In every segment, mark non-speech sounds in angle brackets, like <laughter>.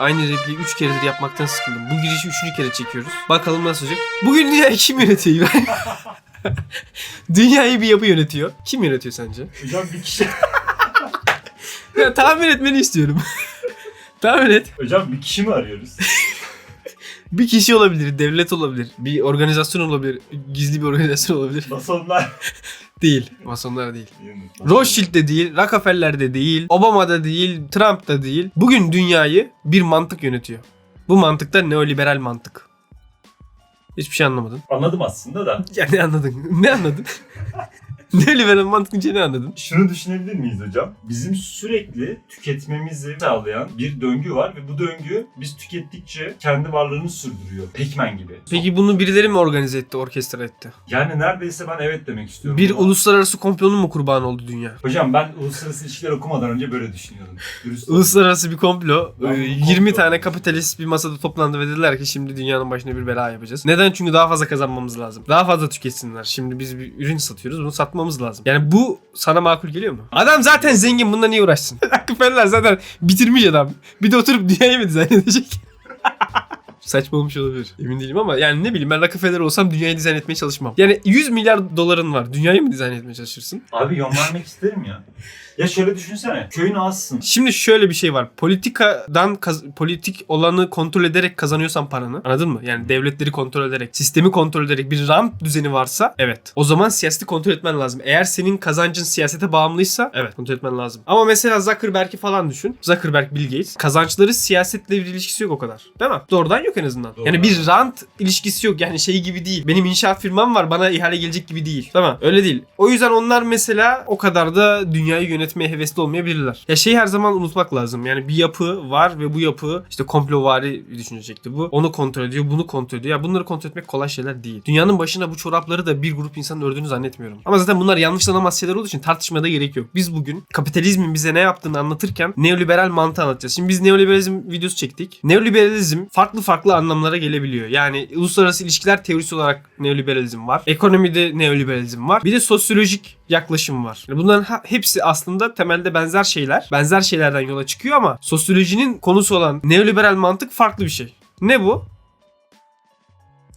Aynı repliği 3 keredir yapmaktan sıkıldım. Bu girişi 3. kere çekiyoruz. Bakalım nasıl olacak. Bugün dünyayı kim yönetiyor? <laughs> dünyayı bir yapı yönetiyor. Kim yönetiyor sence? Hocam bir kişi... Ya, tahmin etmeni istiyorum. <laughs> tahmin et. Hocam bir kişi mi arıyoruz? Bir kişi olabilir, devlet olabilir, bir organizasyon olabilir, gizli bir organizasyon olabilir. <laughs> Masonlar. Değil. Masonlar değil. Rothschild de değil, Rockefeller de değil, Obama da değil, Trump da değil. Bugün dünyayı bir mantık yönetiyor. Bu mantık da neoliberal mantık. Hiçbir şey anlamadın. Anladım aslında da. Ya ne anladın? <laughs> Ne anladın? <laughs> neoliberal mantık deyince ne anladın? Şunu düşünebilir miyiz hocam? Bizim sürekli tüketmemizi sağlayan bir döngü var ve bu döngü biz tükettikçe kendi varlığını sürdürüyor. Pekmen gibi. Peki bunu birileri mi organize etti, orkestra etti? Yani neredeyse ben evet demek istiyorum. Bir Ama- uluslararası komplonun mu kurbanı oldu dünya? Hocam ben uluslararası ilişkiler okumadan önce böyle düşünüyordum. Dürüst olayım. Uluslararası bir komplo. Ben Ee, bu 20 komplo- tane kapitalist bir masada toplandı ve dediler ki şimdi dünyanın başına bir bela yapacağız. Neden? Çünkü daha fazla kazanmamız lazım. Daha fazla tüketsinler. Şimdi biz bir ürün satıyoruz. Bunu satmamız lazım. Yani bu sana makul geliyor mu? Adam zaten zengin. Bununla niye uğraşsın? <laughs> Rockefeller zaten bitirmiş adam. Bir de oturup dünyayı mı dizayn edecek? <laughs> Saçma olmuş olabilir. Emin değilim ama yani ne bileyim ben Rockefeller olsam dünyayı dizayn etmeye çalışmam. Yani 100 milyar doların var. Dünyayı mı dizayn etmeye çalışırsın? Abi yön vermek isterim ya. Ya şöyle düşünsene. Köyün ağasısın. Şimdi şöyle bir şey var. Politikadan kaz- politik olanı kontrol ederek kazanıyorsan paranı. Anladın mı? Yani devletleri kontrol ederek, sistemi kontrol ederek bir rant düzeni varsa evet. O zaman siyaseti kontrol etmen lazım. Eğer senin kazancın siyasete bağımlıysa evet kontrol etmen lazım. Ama mesela Zuckerberg'i falan düşün. Zuckerberg, Bill Gates. Kazançları siyasetle bir ilişkisi yok o kadar. Değil mi? Doğrudan yok en azından. Doğrudan. Yani bir rant ilişkisi yok. Yani şey gibi değil. Benim inşaat firmam var bana ihale gelecek gibi değil. Mi? Öyle değil. O yüzden onlar mesela o kadar da dünyayı yönetmeye hevesli olmayabilirler. Ya şeyi her zaman unutmak lazım. Yani bir yapı var ve bu yapı işte komplovari düşünecekti bu. Onu kontrol ediyor, bunu kontrol ediyor. Ya bunları kontrol etmek kolay şeyler değil. Dünyanın başına bu çorapları da bir grup insanın ördüğünü zannetmiyorum. Ama zaten bunlar yanlışlanamaz şeyler olduğu için tartışmaya da gerek yok. Biz bugün kapitalizmin bize ne yaptığını anlatırken neoliberal mantığı anlatacağız. Şimdi biz neoliberalizm videosu çektik. Neoliberalizm farklı farklı anlamlara gelebiliyor. Yani uluslararası ilişkiler teorisi olarak neoliberalizm var. Ekonomide neoliberalizm var. Bir de sosyolojik yaklaşım var. Yani Bunların hepsi aslında temelde benzer şeyler. Benzer şeylerden yola çıkıyor ama sosyolojinin konusu olan neoliberal mantık farklı bir şey. Ne bu?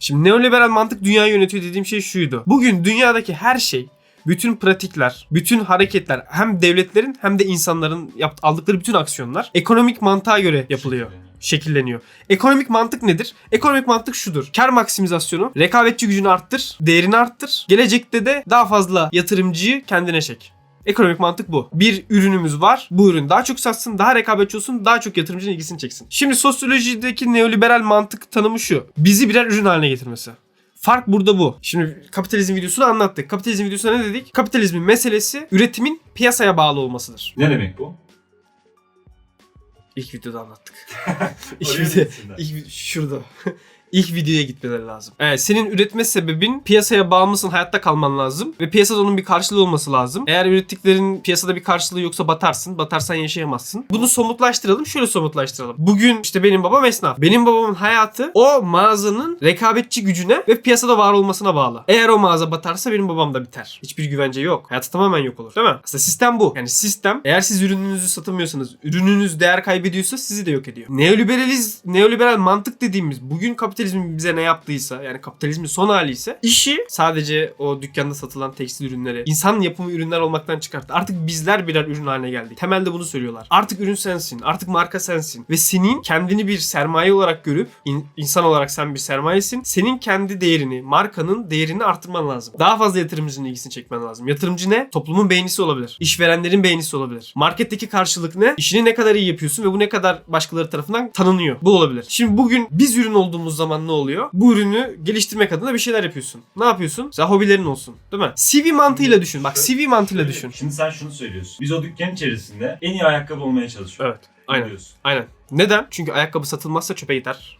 Şimdi neoliberal mantık dünyayı yönetiyor dediğim şey şuydu. Bugün dünyadaki her şey bütün pratikler, bütün hareketler hem devletlerin hem de insanların yapt- aldıkları bütün aksiyonlar ekonomik mantığa göre yapılıyor şekilleniyor. Ekonomik mantık nedir? Ekonomik mantık şudur. Kar maksimizasyonu, rekabetçi gücünü arttır, değerini arttır. Gelecekte de daha fazla yatırımcıyı kendine çek. Ekonomik mantık bu. Bir ürünümüz var. Bu ürün daha çok satsın, daha rekabetçi olsun, daha çok yatırımcının ilgisini çeksin. Şimdi sosyolojideki neoliberal mantık tanımı şu. Bizi birer ürün haline getirmesi. Fark burada bu. Şimdi kapitalizm videosunu anlattık. Kapitalizm videosunda ne dedik? Kapitalizmin meselesi üretimin piyasaya bağlı olmasıdır. Ne demek bu? İlk videoda anlattık. <laughs> İlk video. İlk şurada. İlk videoya gitmeleri lazım. Evet, senin üretme sebebin piyasaya bağımlısın, hayatta kalman lazım ve piyasada onun bir karşılığı olması lazım. Eğer ürettiklerin piyasada bir karşılığı yoksa batarsın, batarsan yaşayamazsın. Bunu somutlaştıralım, şöyle somutlaştıralım. Bugün işte benim babam esnaf. Benim babamın hayatı o mağazanın rekabetçi gücüne ve piyasada var olmasına bağlı. Eğer o mağaza batarsa benim babam da biter. Hiçbir güvence yok. Hayatı tamamen yok olur. Değil mi? Aslında sistem bu. Yani sistem eğer siz ürününüzü satamıyorsanız, ürününüz değer kaybediyorsa sizi de yok ediyor. Neoliberaliz, neoliberal mantık dediğimiz bugün kapitalizmin bize ne yaptıysa yani kapitalizmin son hali ise işi sadece o dükkanda satılan tekstil ürünleri insan yapımı ürünler olmaktan çıkarttı. Artık bizler birer ürün haline geldik. Temelde bunu söylüyorlar. Artık ürün sensin. Artık marka sensin. Ve senin kendini bir sermaye olarak görüp in- insan olarak sen bir sermayesin. Senin kendi değerini, markanın değerini arttırman lazım. Daha fazla yatırımcının ilgisini çekmen lazım. Yatırımcı ne? Toplumun beğenisi olabilir. İşverenlerin beğenisi olabilir. Marketteki karşılık ne? İşini ne kadar iyi yapıyorsun ve bu ne kadar başkaları tarafından tanınıyor. Bu olabilir. Şimdi bugün biz ürün olduğumuz zaman ne oluyor? Bu ürünü geliştirmek adına bir şeyler yapıyorsun. Ne yapıyorsun? Mesela hobilerin olsun. Değil mi? CV mantığıyla düşün. Bak CV mantığıyla düşün. Şimdi sen şunu söylüyorsun. Biz o dükkan içerisinde en iyi ayakkabı olmaya çalışıyoruz. Evet. Aynen. Aynen. Neden? Çünkü ayakkabı satılmazsa çöpe gider.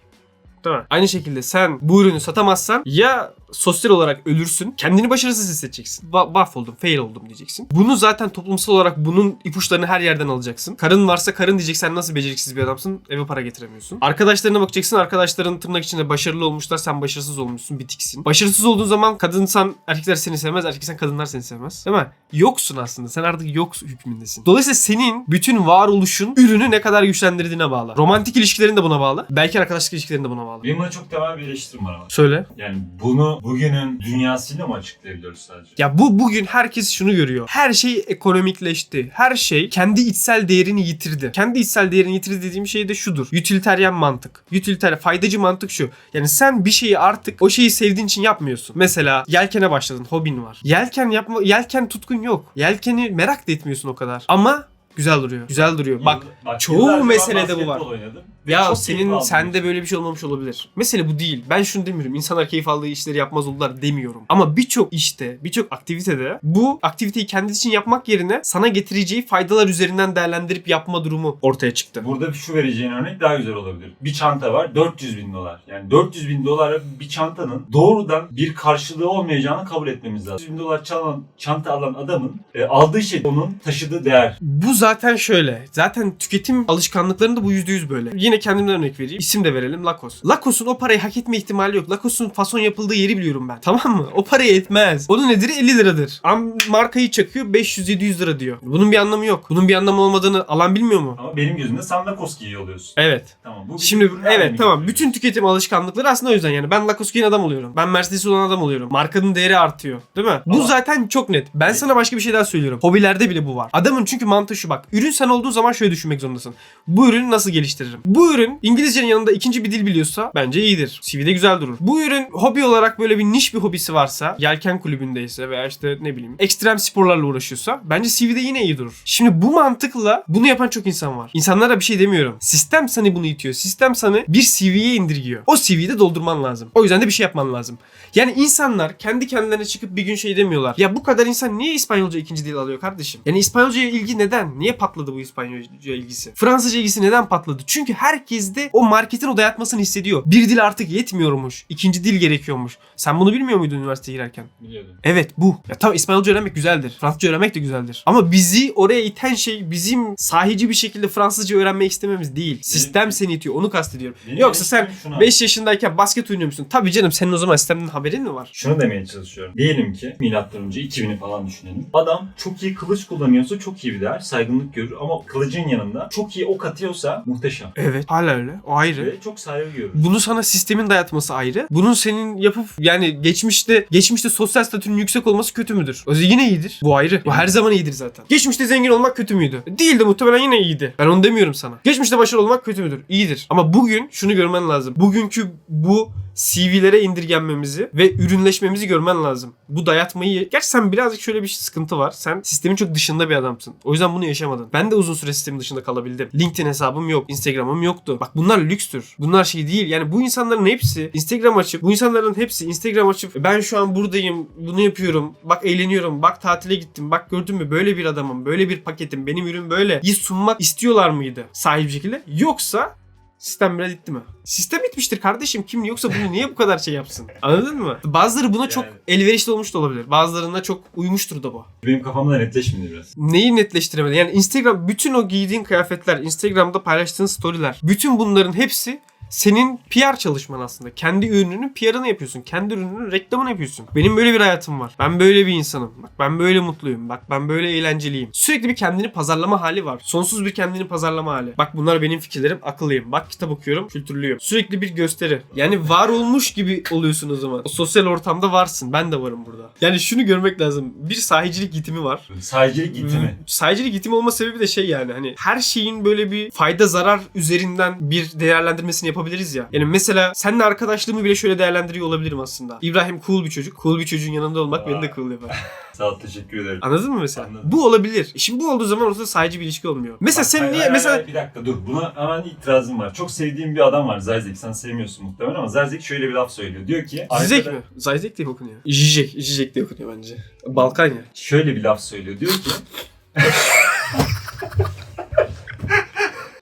Değil mi? Aynı şekilde sen bu ürünü satamazsan ya sosyal olarak ölürsün. Kendini başarısız hissedeceksin. Ba- mahvoldum, fail oldum diyeceksin. Bunu zaten toplumsal olarak bunun ipuçlarını her yerden alacaksın. Karın varsa karın diyeceksen nasıl beceriksiz bir adamsın? Eve para getiremiyorsun. Arkadaşlarına bakacaksın. Arkadaşların tırnak içinde başarılı olmuşlar. Sen başarısız olmuşsun. Bitiksin. Başarısız olduğun zaman kadınsan erkekler seni sevmez. Erkeksen kadınlar seni sevmez. Değil mi? Yoksun aslında. Sen artık yok hükmündesin. Dolayısıyla senin bütün varoluşun ürünü ne kadar güçlendirdiğine bağlı. Romantik ilişkilerin de buna bağlı. Belki arkadaşlık ilişkilerin de buna bağlı. Benim buna çok temel bir eleştirim var ama. Söyle. Yani bunu bugünün dünyasıyla mı açıklayabiliyoruz sadece? Ya bu bugün herkes şunu görüyor. Her şey ekonomikleşti. Her şey kendi içsel değerini yitirdi. Kendi içsel değerini yitirdi dediğim şey de şudur. Utilitarian mantık. Utilitarian faydacı mantık şu. Yani sen bir şeyi artık o şeyi sevdiğin için yapmıyorsun. Mesela yelkene başladın, hobin var. Yelken yapma yelken tutkun yok. Yelkeni merak da etmiyorsun o kadar. Ama güzel duruyor. Güzel duruyor. Bak Bak, çoğu meselede bu var. oynadım ya çok senin aldım. sende böyle bir şey olmamış olabilir. Mesele bu değil. Ben şunu demiyorum. İnsanlar keyif aldığı işleri yapmaz oldular demiyorum. Ama birçok işte, birçok aktivitede bu aktiviteyi kendisi için yapmak yerine sana getireceği faydalar üzerinden değerlendirip yapma durumu ortaya çıktı. Burada şu vereceğin örnek daha güzel olabilir. Bir çanta var 400 bin dolar. Yani 400 bin dolara bir çantanın doğrudan bir karşılığı olmayacağını kabul etmemiz lazım. 400 bin dolar çalan, çanta alan adamın e, aldığı şey onun taşıdığı değer. Bu zaten şöyle. Zaten tüketim alışkanlıklarında bu %100 böyle. Yine kendimden örnek vereyim. İsim de verelim. Lacoste. Lacoste'un o parayı hak etme ihtimali yok. Lacoste'un fason yapıldığı yeri biliyorum ben. Tamam mı? O parayı etmez. Onun nedir? 50 liradır. Am markayı çakıyor 500-700 lira diyor. Bunun bir anlamı yok. Bunun bir anlamı olmadığını alan bilmiyor mu? Ama benim gözümde sen Lacoste giyiyor oluyorsun. Evet. Tamam. Bu Şimdi evet tamam. Bütün tüketim alışkanlıkları aslında o yüzden yani. Ben Lacoste giyen adam oluyorum. Ben Mercedes olan adam oluyorum. Markanın değeri artıyor. Değil mi? Bu Ama- zaten çok net. Ben sana başka bir şey daha söylüyorum. Hobilerde bile bu var. Adamın çünkü mantığı şu bak. Ürün sen olduğu zaman şöyle düşünmek zorundasın. Bu ürünü nasıl geliştiririm? Bu ürün İngilizcenin yanında ikinci bir dil biliyorsa bence iyidir. CV'de güzel durur. Bu ürün hobi olarak böyle bir niş bir hobisi varsa, yelken kulübündeyse veya işte ne bileyim ekstrem sporlarla uğraşıyorsa bence CV'de yine iyi durur. Şimdi bu mantıkla bunu yapan çok insan var. İnsanlara bir şey demiyorum. Sistem seni bunu itiyor. Sistem seni bir CV'ye indirgiyor. O CV'yi de doldurman lazım. O yüzden de bir şey yapman lazım. Yani insanlar kendi kendilerine çıkıp bir gün şey demiyorlar. Ya bu kadar insan niye İspanyolca ikinci dil alıyor kardeşim? Yani İspanyolcaya ilgi neden? Niye patladı bu İspanyolca ilgisi? Fransızca ilgisi neden patladı? Çünkü herkes de o marketin o dayatmasını hissediyor. Bir dil artık yetmiyormuş. İkinci dil gerekiyormuş. Sen bunu bilmiyor muydun üniversiteye girerken? Biliyordum. Evet bu. Ya tamam İspanyolca öğrenmek güzeldir. Fransızca öğrenmek de güzeldir. Ama bizi oraya iten şey bizim sahici bir şekilde Fransızca öğrenmek istememiz değil. Sistem seni itiyor. Onu kastediyorum. Benim Yoksa sen şuna. 5 yaşındayken basket oynuyor musun? Tabii canım senin o zaman sistemden haberin mi var? Şunu demeye çalışıyorum. Diyelim ki milattan önce 2000'i falan düşünelim. Adam çok iyi kılıç kullanıyorsa çok iyi bir değer, saygınlık görür ama kılıcın yanında çok iyi ok atıyorsa muhteşem. Evet. Hala öyle. O ayrı. Ve çok saygı görür. Bunu sana sistemin dayatması ayrı. Bunun senin yapıp yani geçmişte geçmişte sosyal statünün yüksek olması kötü müdür? O zaman yine iyidir. Bu ayrı. Bu her zaman iyidir zaten. Geçmişte zengin olmak kötü müydü? Değildi muhtemelen yine iyiydi. Ben onu demiyorum sana. Geçmişte başarılı olmak kötü müdür? İyidir. Ama bugün şunu görmen lazım. Bugünkü bu CV'lere indirgenmemizi ve ürünleşmemizi görmen lazım. Bu dayatmayı... Gerçi sen birazcık şöyle bir sıkıntı var. Sen sistemin çok dışında bir adamsın. O yüzden bunu yaşamadın. Ben de uzun süre sistemin dışında kalabildim. LinkedIn hesabım yok. Instagram'ım yoktu. Bak bunlar lükstür. Bunlar şey değil. Yani bu insanların hepsi Instagram açıp bu insanların hepsi Instagram açıp ben şu an buradayım. Bunu yapıyorum. Bak eğleniyorum. Bak tatile gittim. Bak gördün mü böyle bir adamım. Böyle bir paketim. Benim ürün böyle. İyi sunmak istiyorlar mıydı? Sahip şekilde. Yoksa Sistem biraz itti mi? Sistem bitmiştir kardeşim. Kim yoksa bunu niye bu kadar şey yapsın? Anladın mı? Bazıları buna çok Yani. elverişli olmuş da olabilir. Bazılarına çok uymuştur da bu. Benim kafamda netleşmedi biraz. Neyi netleştiremedi? Yani Instagram bütün o giydiğin kıyafetler, Instagram'da paylaştığın storyler, bütün bunların hepsi senin PR çalışman aslında. Kendi ürününün PR'ını yapıyorsun. Kendi ürününün reklamını yapıyorsun. Benim böyle bir hayatım var. Ben böyle bir insanım. Bak ben böyle mutluyum. Bak ben böyle eğlenceliyim. Sürekli bir kendini pazarlama hali var. Sonsuz bir kendini pazarlama hali. Bak bunlar benim fikirlerim. Akıllıyım. Bak kitap okuyorum. Kültürlüyüm. Sürekli bir gösteri. Yani var olmuş gibi oluyorsun o zaman. O sosyal ortamda varsın. Ben de varım burada. Yani şunu görmek lazım. Bir sahicilik yitimi var. Sadecelik gitti mi? Sadece gitimi olma sebebi de şey yani hani her şeyin böyle bir fayda zarar üzerinden bir değerlendirmesini yapabiliriz ya. Yani mesela seninle arkadaşlığımı bile şöyle değerlendiriyor olabilirim aslında. İbrahim cool bir çocuk. Cool bir çocuğun yanında olmak beni de cool yapar. <laughs> Sağ ol teşekkür ederim. Anladın mı mesela? Anladım. Bu olabilir. Şimdi bu olduğu zaman ortada sadece bir ilişki olmuyor. Mesela Bak, sen hayır, niye hayır, mesela hayır, bir dakika dur. Buna hemen itirazım var. Çok sevdiğim bir adam var Zerzek. Sen sevmiyorsun muhtemelen ama Zerzek şöyle bir laf söylüyor. Diyor ki... Zizek mi? Zayzek diye okunuyor. Jijek. Jijek diye okunuyor bence. Balkan ya. Şöyle bir laf söylüyor. Diyor ki...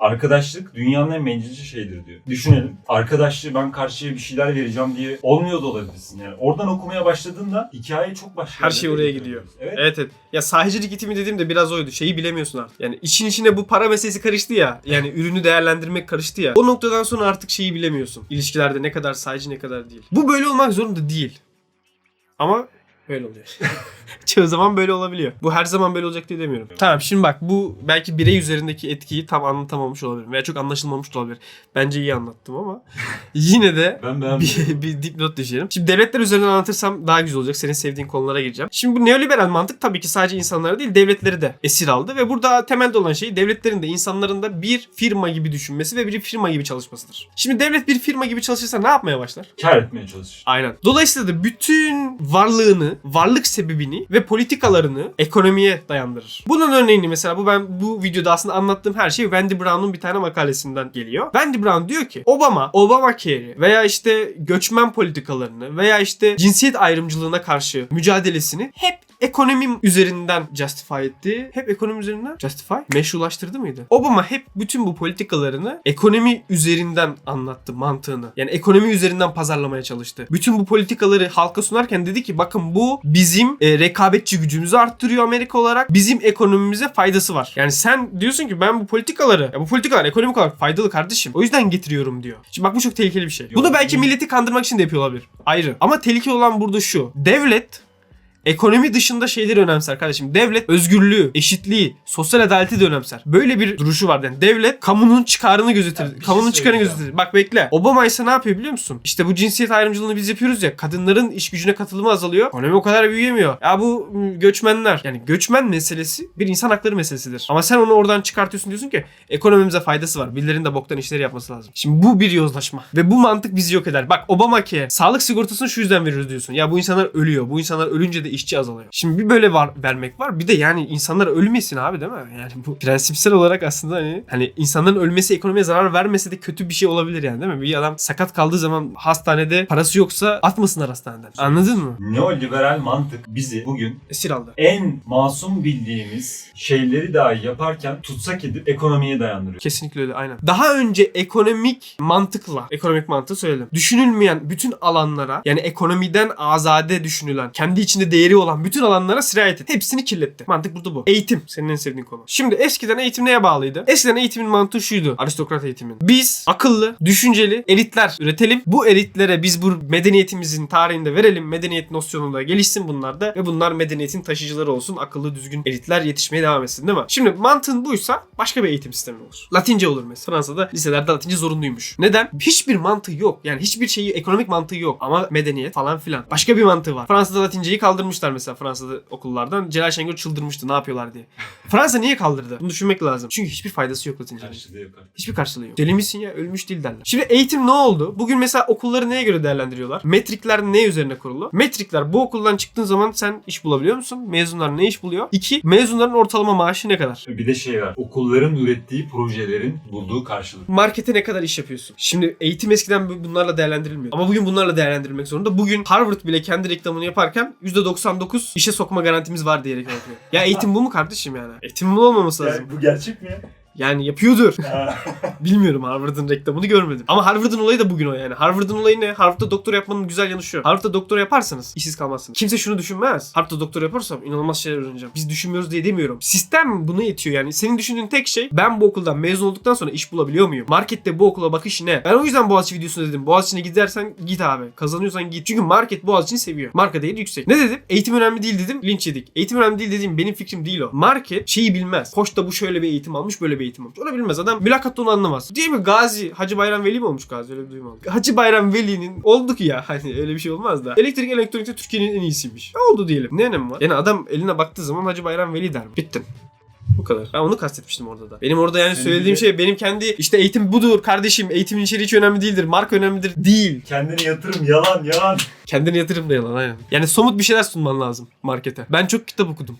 Arkadaşlık dünyanın en bencilce şeyidir diyor. Düşünelim. Arkadaşlığı ben karşıya bir şeyler vereceğim diye olmuyor da olabilirsin. Yani oradan okumaya başladığında hikaye çok başka. Her şey oraya gidiyor. Evet. Evet evet. Ya sahicilik itimi dediğim de biraz oydu. Şeyi bilemiyorsun artık. Yani işin içine bu para meselesi karıştı ya. Yani <laughs> ürünü değerlendirmek karıştı ya. O noktadan sonra artık şeyi bilemiyorsun. İlişkilerde ne kadar sahici ne kadar değil. Bu böyle olmak zorunda değil. Ama böyle oluyor. <laughs> Çoğu zaman böyle olabiliyor. Bu her zaman böyle olacak diye demiyorum. Tamam şimdi bak bu belki birey üzerindeki etkiyi tam anlatamamış olabilirim. Veya çok anlaşılmamış da olabilir. Bence iyi anlattım ama <laughs> yine de Ben bir, bir dipnot düşerim. Şimdi devletler üzerinden anlatırsam daha güzel olacak. Senin sevdiğin konulara gireceğim. Şimdi bu neoliberal mantık tabii ki sadece insanları değil devletleri de esir aldı. Ve burada temelde olan şey devletlerin de insanların da bir firma gibi düşünmesi ve bir firma gibi çalışmasıdır. Şimdi devlet bir firma gibi çalışırsa ne yapmaya başlar? Kar etmeye çalışır. Aynen. Dolayısıyla da bütün varlığını, varlık sebebini ve politikalarını ekonomiye dayandırır. Bunun örneğini mesela bu ben bu videoda aslında anlattığım her şey Wendy Brown'un bir tane makalesinden geliyor. Wendy Brown diyor ki Obama, Obamacare'i veya işte göçmen politikalarını veya işte cinsiyet ayrımcılığına karşı mücadelesini hep ekonomi üzerinden justify etti. Hep ekonomi üzerinden justify meşrulaştırdı mıydı? Obama hep bütün bu politikalarını ekonomi üzerinden anlattı mantığını. Yani ekonomi üzerinden pazarlamaya çalıştı. Bütün bu politikaları halka sunarken dedi ki bakın bu bizim e, rekabetçi gücümüzü arttırıyor Amerika olarak. Bizim ekonomimize faydası var. Yani sen diyorsun ki ben bu politikaları, ya bu politikalar ekonomik olarak faydalı kardeşim. O yüzden getiriyorum diyor. Şimdi bak bu çok tehlikeli bir şey. Bunu belki milleti kandırmak için de yapıyor olabilir. Ayrı. Ama tehlikeli olan burada şu. Devlet Ekonomi dışında şeyleri önemser kardeşim. Devlet özgürlüğü, eşitliği, sosyal adaleti de önemser. Böyle bir duruşu var yani. Devlet kamunun çıkarını gözetir. Ya bir şey kamunun çıkarını söyleyeceğim. gözetir. Bak bekle. Obama ise ne yapıyor biliyor musun? İşte bu cinsiyet ayrımcılığını biz yapıyoruz ya. Kadınların iş gücüne katılımı azalıyor. Ekonomi o kadar büyüyemiyor. Ya bu m, göçmenler. Yani göçmen meselesi bir insan hakları meselesidir. Ama sen onu oradan çıkartıyorsun diyorsun ki ekonomimize faydası var. Birilerinin de boktan işleri yapması lazım. Şimdi bu bir yozlaşma. Ve bu mantık bizi yok eder. Bak Obamacare sağlık sigortasını şu yüzden veriyoruz diyorsun. Ya bu insanlar ölüyor. Bu insanlar ölünce de işçi azalıyor. Şimdi bir böyle var, vermek var. Bir de yani insanlar ölmesin abi değil mi? Yani bu prensipsel olarak aslında hani, hani insanların ölmesi ekonomiye zarar vermese de kötü bir şey olabilir yani değil mi? Bir adam sakat kaldığı zaman hastanede parası yoksa atmasınlar hastaneden. Anladın mı? Neoliberal mantık bizi bugün Esir aldı. en masum bildiğimiz şeyleri dahi yaparken tutsak edip ekonomiye dayandırıyor. Kesinlikle öyle aynen. Daha önce ekonomik mantıkla, ekonomik mantığı söyledim. Düşünülmeyen bütün alanlara yani ekonomiden azade düşünülen, kendi içinde değeri olan bütün alanlara sirayet etti. Hepsini kirletti. Mantık burada bu. Eğitim senin en sevdiğin konu. Şimdi eskiden eğitim neye bağlıydı? Eskiden eğitimin mantığı şuydu. Aristokrat eğitimin. Biz akıllı, düşünceli elitler üretelim. Bu elitlere biz bu medeniyetimizin tarihinde verelim. Medeniyet nosyonunda gelişsin bunlar da ve bunlar medeniyetin taşıyıcıları olsun. Akıllı, düzgün elitler yetişmeye devam etsin değil mi? Şimdi mantığın buysa başka bir eğitim sistemi olur. Latince olur mesela. Fransa'da liselerde Latince zorunluymuş. Neden? Hiçbir mantığı yok. Yani hiçbir şeyi ekonomik mantığı yok. Ama medeniyet falan filan. Başka bir mantığı var. Fransa'da Latinceyi kaldırmışlar mesela Fransa'da okullardan. Celal Şengör çıldırmıştı ne yapıyorlar diye. Fransa niye kaldırdı? Bunu düşünmek lazım. Çünkü hiçbir faydası yok Latince'nin. Karşılığı yok artık. Hiçbir karşılığı yok. Deli misin ya? Ölmüş değil derler. Şimdi eğitim ne oldu? Bugün mesela okulları neye göre değerlendiriyorlar? Metrikler ne üzerine kurulu? Metrikler bu okuldan çıktığın zaman sen iş bulabiliyor musun? Mezunlar ne iş buluyor? İki, mezunların ortalama maaşı ne kadar? Bir de şey var. Okulların ürettiği projelerin bulduğu karşılık. Markete ne kadar iş yapıyorsun? Şimdi eğitim eskiden bu- bunlarla değerlendirilmiyor. Ama bugün bunlarla değerlendirilmek zorunda. Bugün Harvard bile kendi reklamını yaparken %99 işe sokma garantimiz var diyerek yapıyor. Ya eğitim bu mu kardeşim yani? Eğitim bu olmaması lazım. bu gerçek mi? Yani yapıyordur. <laughs> <laughs> Bilmiyorum Harvard'ın reklamını görmedim. Ama Harvard'ın olayı da bugün o yani. Harvard'ın olayı ne? Harvard'da doktor yapmanın güzel yanı şu. Harvard'da doktor yaparsanız işsiz kalmazsınız. Kimse şunu düşünmez. Harvard'da doktor yaparsam inanılmaz şeyler öğreneceğim. Biz düşünmüyoruz diye demiyorum. Sistem bunu yetiyor yani. Senin düşündüğün tek şey ben bu okuldan mezun olduktan sonra iş bulabiliyor muyum? Markette bu okula bakış ne? Ben o yüzden Boğaziçi videosunda dedim. Boğaziçi'ne gidersen git abi. Kazanıyorsan git. Çünkü market Boğaziçi'ni seviyor. Marka değeri yüksek. Ne dedim? Eğitim önemli değil dedim. Linç yedik. Eğitim önemli değil dediğim benim fikrim değil o. Market şeyi bilmez. Koç'ta bu şöyle bir eğitim almış böyle bir eğitim almış. Onu bilmez. Adam mülakatta onu anlamaz. Değil mi? Gazi, Hacı Bayram Veli mi olmuş Gazi? Öyle bir duyum aldım. Hacı Bayram Veli'nin olduk ya. <laughs> Hani öyle bir şey olmaz da. Elektrik elektronikte Türkiye'nin en iyisiymiş. Ne oldu diyelim. Ne önemi var? Yani adam eline baktığı zaman Hacı Bayram Veli der. Bittin. Bu kadar. Ben onu kastetmiştim orada da. Benim orada yani Senin söylediğim bir de- şey benim kendi işte eğitim budur kardeşim. Eğitimin içeriği hiç önemli değildir. Marka önemlidir. Değil. Kendine yatırım yalan yalan. Kendine yatırım da yalan aynen. Yani somut bir şeyler sunman lazım markete. Ben çok kitap okudum.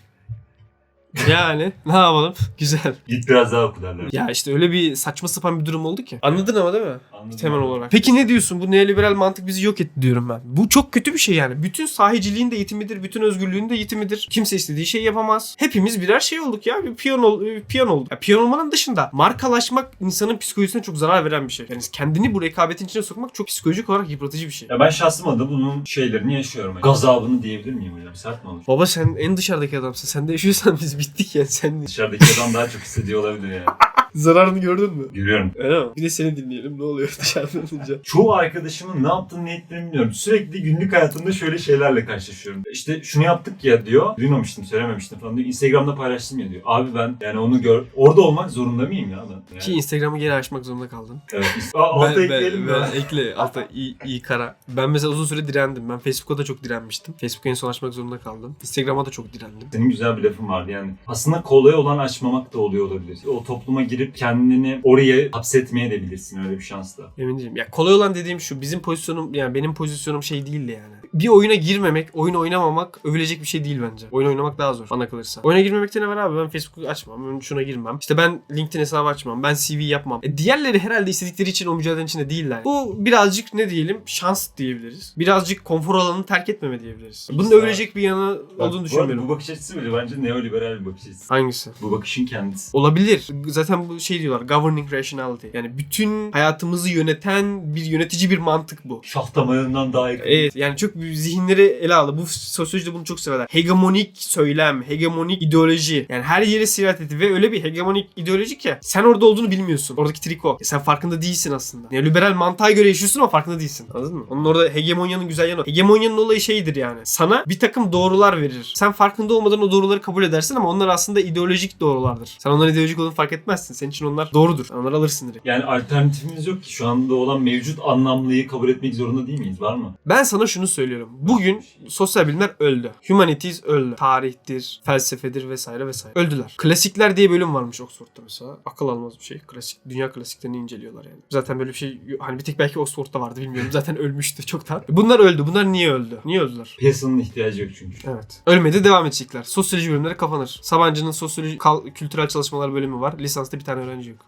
Yani ne yapalım? <laughs> Güzel. Git biraz daha oku derler. Ya işte öyle bir saçma sapan bir durum oldu ki. Anladın ama değil mi? Anladım. Temel olarak. Peki ne diyorsun? Bu neoliberal mantık bizi yok etti diyorum ben. Bu çok kötü bir şey yani. Bütün sahiciliğin de yitimidir, bütün özgürlüğün de yitimidir. Kimse istediği şey yapamaz. Hepimiz birer şey olduk ya. Bir piyon, ol, bir piyon olduk. Ya piyon olmanın dışında markalaşmak insanın psikolojisine çok zarar veren bir şey. Yani kendini bu rekabetin içine sokmak çok psikolojik olarak yıpratıcı bir şey. Ya ben şahsım adına bunun şeylerini yaşıyorum. Gazabını diyebilir miyim hocam? Sert mi olur? Baba sen en dışarıdaki adamsın. Sen de yaşıyorsan biz bittik ya. Sen Dışarıdaki adam daha çok hissediyor olabilir yani. <laughs> zararını gördün mü? Görüyorum. Öyle mi? Bir de seni dinleyelim. Ne oluyor <laughs> dışarıdan olunca? Çoğu arkadaşımın ne yaptığını ne ettiğini bilmiyorum. Sürekli günlük hayatımda şöyle şeylerle karşılaşıyorum. İşte şunu yaptık ya diyor. Duymamıştım, söylememiştim falan diyor. Instagram'da paylaştım ya diyor. Abi ben yani onu gör. Orada olmak zorunda mıyım ya ben? Yani, Ki Instagram'ı geri açmak zorunda kaldın. evet. Aa, alta ekleyelim ben, ben ekle alta iyi, iyi kara. Ben mesela uzun süre direndim. Ben Facebook'a da çok direnmiştim. Facebook'a en son açmak zorunda kaldım. Instagram'a da çok direndim. Senin güzel bir lafın vardı yani. Aslında kolay olan açmamak da oluyor olabilir. O topluma girip kendini oraya hapsetmeye de bilirsin öyle bir şans da. Emin değilim. Ya kolay olan dediğim şu. Bizim pozisyonum yani benim pozisyonum şey değildi yani. Bir oyuna girmemek, oyun oynamamak övülecek bir şey değil bence. Oyun oynamak daha zor bana kalırsa. Oyuna girmemekte ne var abi? Ben Facebook'u açmam. Ben şuna girmem. İşte ben LinkedIn hesabı açmam. Ben CV yapmam. E diğerleri herhalde istedikleri için o mücadelenin içinde değiller. Bu birazcık ne diyelim? Şans diyebiliriz. Birazcık konfor alanını terk etmeme diyebiliriz. Bunun İşte övülecek bir yanı Bak, bu olduğunu düşünmüyorum. Bu bakış açısı bile bence neoliberal bir bakış açısı. Hangisi? Bu bakışın kendisi. Olabilir. Zaten bu şey diyorlar governing rationality. Yani bütün hayatımızı yöneten bir yönetici bir mantık bu. Şah damarından daha yakın. Evet yani çok zihinleri ele aldı. Bu sosyolojide bunu çok severler. Hegemonik söylem, hegemonik ideoloji. Yani her yere sirayet etti ve öyle bir hegemonik ideoloji ki sen orada olduğunu bilmiyorsun. Oradaki trik o. E sen farkında değilsin aslında. Yani liberal mantığa göre yaşıyorsun ama farkında değilsin. Anladın mı? Onun orada hegemonyanın güzel yanı. Hegemonyanın olayı şeydir yani. Sana bir takım doğrular verir. Sen farkında olmadan o doğruları kabul edersin ama onlar aslında ideolojik doğrulardır. Sen onların ideolojik olduğunu fark etmezsin. Senin için onlar doğrudur. Sen onları alırsın direkt. Yani alternatifimiz yok ki. Şu anda olan mevcut anlamlıyı kabul etmek zorunda değil miyiz? Var mı? Ben sana şunu söylüyorum. Bugün sosyal bilimler öldü. Humanities öldü. Tarihtir, felsefedir vesaire vesaire. Öldüler. Klasikler diye bölüm varmış Oxford'da mesela. Akıl almaz bir şey. Klasik, dünya klasiklerini inceliyorlar yani. Zaten böyle bir şey hani bir tek belki Oxford'da vardı bilmiyorum. <laughs> Zaten ölmüştü çoktan. Bunlar öldü. Bunlar niye öldü? Niye öldüler? Piyasanın ihtiyacı yok çünkü. Evet. Ölmedi devam edecekler. Sosyoloji bölümleri kapanır. Sabancı'nın sosyoloji kal- kültürel çalışmalar bölümü var. Lisansta bir tane öğrenci yok.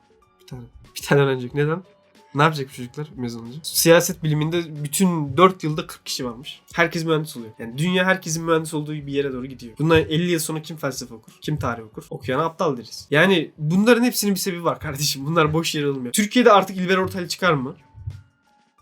Bir tane. Bir tane öğrenci yok. Neden? Ne yapacak bu çocuklar mezun olunca? Siyaset biliminde bütün 4 yılda 40 kişi varmış. Herkes mühendis oluyor. Yani dünya herkesin mühendis olduğu bir yere doğru gidiyor. Bundan 50 yıl sonra kim felsefe okur? Kim tarih okur? Okuyana aptal deriz. Yani bunların hepsinin bir sebebi var kardeşim. Bunlar boş yere alınmıyor. Türkiye'de artık İlber Ortaylı çıkar mı?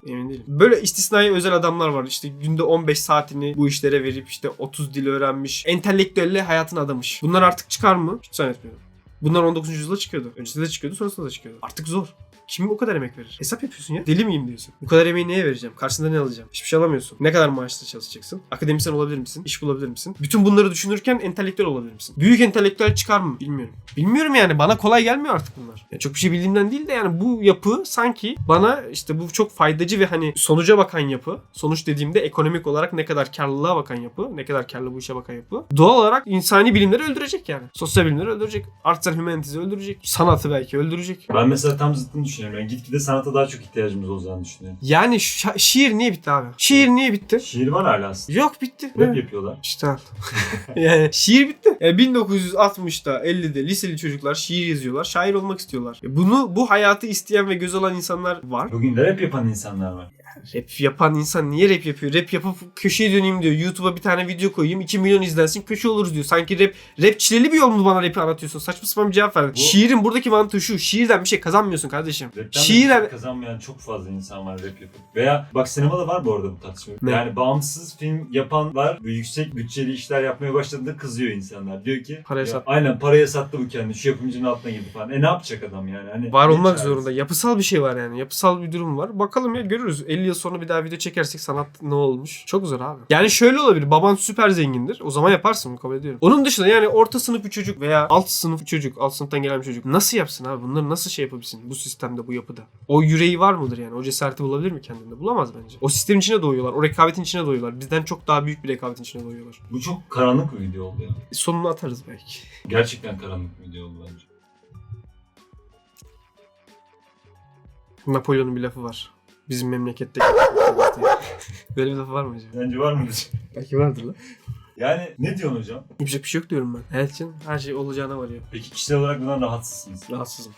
Emin değilim. Böyle istisnai özel adamlar var. İşte günde 15 saatini bu işlere verip işte 30 dil öğrenmiş. Entelektüelle hayatını adamış. Bunlar artık çıkar mı? Hiç zannetmiyorum. Bunlar 19. yüzyılda çıkıyordu. Öncesinde de çıkıyordu, sonrasında da çıkıyordu. Artık zor. Kim o kadar emek verir? Hesap yapıyorsun ya. Deli miyim diyorsun. Bu kadar emeği neye vereceğim? Karşında ne alacağım? Hiçbir şey alamıyorsun. Ne kadar maaşla çalışacaksın? Akademisyen olabilir misin? İş bulabilir misin? Bütün bunları düşünürken entelektüel olabilir misin? Büyük entelektüel çıkar mı? Bilmiyorum. Bilmiyorum yani. Bana kolay gelmiyor artık bunlar. Yani çok bir şey bildiğimden değil de yani bu yapı sanki bana işte bu çok faydacı ve hani sonuca bakan yapı. Sonuç dediğimde ekonomik olarak ne kadar karlılığa bakan yapı. Ne kadar karlı bu işe bakan yapı. Doğal olarak insani bilimleri öldürecek yani. Sosyal bilimleri öldürecek. Arts and Humanities öldürecek. Sanatı belki öldürecek. Ben mesela tam zıttını düşünüyorum. Yani gitgide sanata daha çok ihtiyacımız olacağını düşünüyorum. Yani şa- şiir niye bitti abi? Şiir niye bitti? Şiir var hala aslında. Yok bitti. Rap Evet. yapıyorlar. İşte al. <laughs> yani şiir bitti. Yani 1960'da 50'de liseli çocuklar şiir yazıyorlar. Şair olmak istiyorlar. E Bunu bu hayatı isteyen ve göz alan insanlar var. Bugün de rap yapan insanlar var. Rap yapan insan niye rap yapıyor? Rap yapıp köşeye döneyim diyor. YouTube'a bir tane video koyayım 2 milyon izlensin köşe oluruz diyor. Sanki rap rap çileli bir yol mu bana rapi anlatıyorsun? Saçma sapan bir cevap ver. Bu- Şiirin buradaki mantığı şu. Şiirden bir şey kazanmıyorsun kardeşim. Rapten de Şiir bir şey kazanmayan çok fazla insan var rap yapıp. Veya bak sinemada var bu arada bu tartışma. Ne? Yani bağımsız film yapanlar bu yüksek bütçeli işler yapmaya başladığında kızıyor insanlar. Diyor ki Paraya "Ya sattı." Aynen paraya sattı bu kendini. Şu yapımcının altına girdi falan. E ne yapacak adam yani? Hani Var olmak çaresi? zorunda. Yapısal bir şey var yani. Yapısal bir durum var. Bakalım ya görürüz. 50 yıl sonra bir daha video çekersek sanat ne olmuş? Çok zor abi. Yani şöyle olabilir. Baban süper zengindir. O zaman yaparsın kabul ediyorum. Onun dışında yani orta sınıf bir çocuk veya alt sınıf bir çocuk, alt sınıftan gelen bir çocuk nasıl yapsın abi? Bunları nasıl şey yapabilsin bu sistemde, bu yapıda? O yüreği var mıdır yani? O cesareti bulabilir mi kendinde? Bulamaz bence. O sistemin içine doğuyorlar. O rekabetin içine doğuyorlar. Bizden çok daha büyük bir rekabetin içine doğuyorlar. Bu çok karanlık bir video oldu ya. Sonunu atarız belki. Gerçekten karanlık bir video oldu bence. Napolyon'un bir lafı var. Bizim memlekette. Böyle bir lafı var mı acaba? Bence var mıdır? Belki vardır lan. Yani ne diyorsun hocam? Yapacak bir şey yok diyorum ben. Evet canım her şey olacağına varıyor. Peki kişisel olarak bundan rahatsızsınız. Rahatsızım.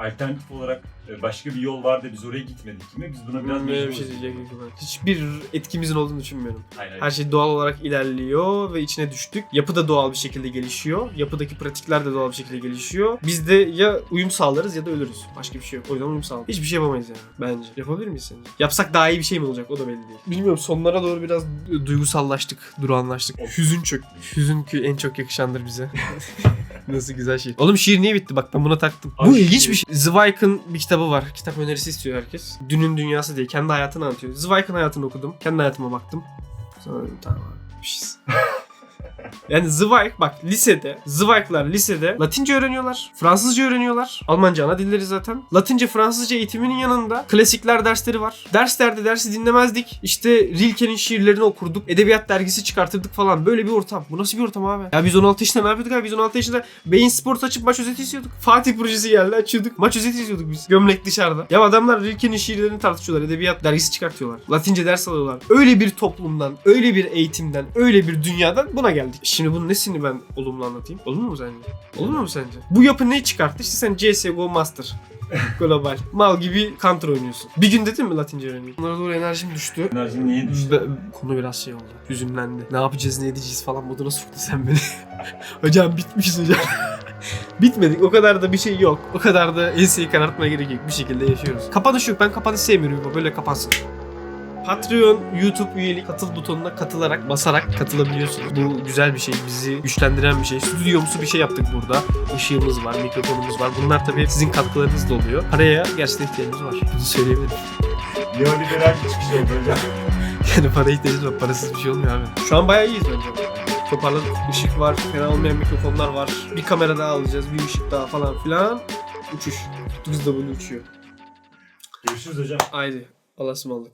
Alternatif olarak e, başka bir yol var da biz oraya gitmedik mi? Biz buna biraz Böyle bir şey diyecek yok ben. Hiçbir etkimizin olduğunu düşünmüyorum. Hayır, hayır. Her şey doğal olarak ilerliyor ve içine düştük. Yapı da doğal bir şekilde gelişiyor. Yapıdaki pratikler de doğal bir şekilde gelişiyor. Biz de ya uyum sağlarız ya da ölürüz. Başka bir şey yok. O yüzden uyum sağlarız. Hiçbir şey yapamayız yani bence. Yapabilir miyiz sence? Yapsak daha iyi bir şey mi olacak? O da belli değil. Bilmiyorum sonlara doğru biraz duygusallaştık, durağanlaştık. Hüzün çök. Hüzün ki en çok yakışandır bize. <laughs> Nasıl güzel şiir. Oğlum şiir niye bitti? Bak ben buna taktım. Bu ilginç şiir- bir şey. Zweig'ın bir kitabı var. Kitap önerisi istiyor herkes. Dünün Dünyası diye. Kendi hayatını anlatıyor. Zweig'ın hayatını okudum. Kendi hayatıma baktım. Sonra dedim, tamam abi. Yani Zweig bak lisede, Zweig'lar lisede Latince öğreniyorlar, Fransızca öğreniyorlar. Almanca ana dilleri zaten. Latince, Fransızca eğitiminin yanında klasikler dersleri var. Derslerde dersi dinlemezdik. İşte Rilke'nin şiirlerini okurduk. Edebiyat dergisi çıkartırdık falan. Böyle bir ortam. Bu nasıl bir ortam abi? Ya biz 16 yaşında ne yapıyorduk abi? Biz 16 yaşında Beyin Sports açıp maç özeti izliyorduk. Fatih projesi geldi açıyorduk. Maç özeti izliyorduk biz. Gömlek dışarıda. Ya adamlar Rilke'nin şiirlerini tartışıyorlar. Edebiyat dergisi çıkartıyorlar. Latince ders alıyorlar. Öyle bir toplumdan, öyle bir eğitimden, öyle bir dünyadan buna geldik. Şimdi bunun nesini ben olumlu anlatayım? Olur mu sence? Olur mu sence? Bu yapı ne çıkarttı? İşte sen CSGO Master. <laughs> Global. Mal gibi counter oynuyorsun. Bir gün dedin mi Latince öğreneyim? Bunlara doğru enerjim düştü. Enerjin niye düştü? Be- konu biraz şey oldu. Hüzünlendi. Ne yapacağız ne edeceğiz falan moduna soktun sen beni. <laughs> hocam bitmişiz hocam. <laughs> Bitmedik. O kadar da bir şey yok. O kadar da enseyi karartmaya gerek yok. Bir şekilde yaşıyoruz. Kapanış yok. Ben kapanış sevmiyorum. Böyle kapansın. Patreon, YouTube üyelik katıl butonuna katılarak, basarak katılabiliyorsunuz. Bu güzel bir şey. Bizi güçlendiren bir şey. Stüdyomsu bir şey yaptık burada. Işığımız var, mikrofonumuz var. Bunlar tabii sizin katkılarınız da oluyor. Paraya gerçekten ihtiyacımız var. Bunu söyleyebilirim. Neoliberal bir çıkış oldu hocam. <laughs> Yani para ihtiyacımız var. Parasız bir şey olmuyor abi. Şu an bayağı iyiyiz bence. Toparladık. Işık var. Fena olmayan mikrofonlar var. Bir kamera daha alacağız. Bir ışık daha falan filan. Uçuş. 9W uçuyor. Görüşürüz hocam. Haydi. Allah'a ısmarladık.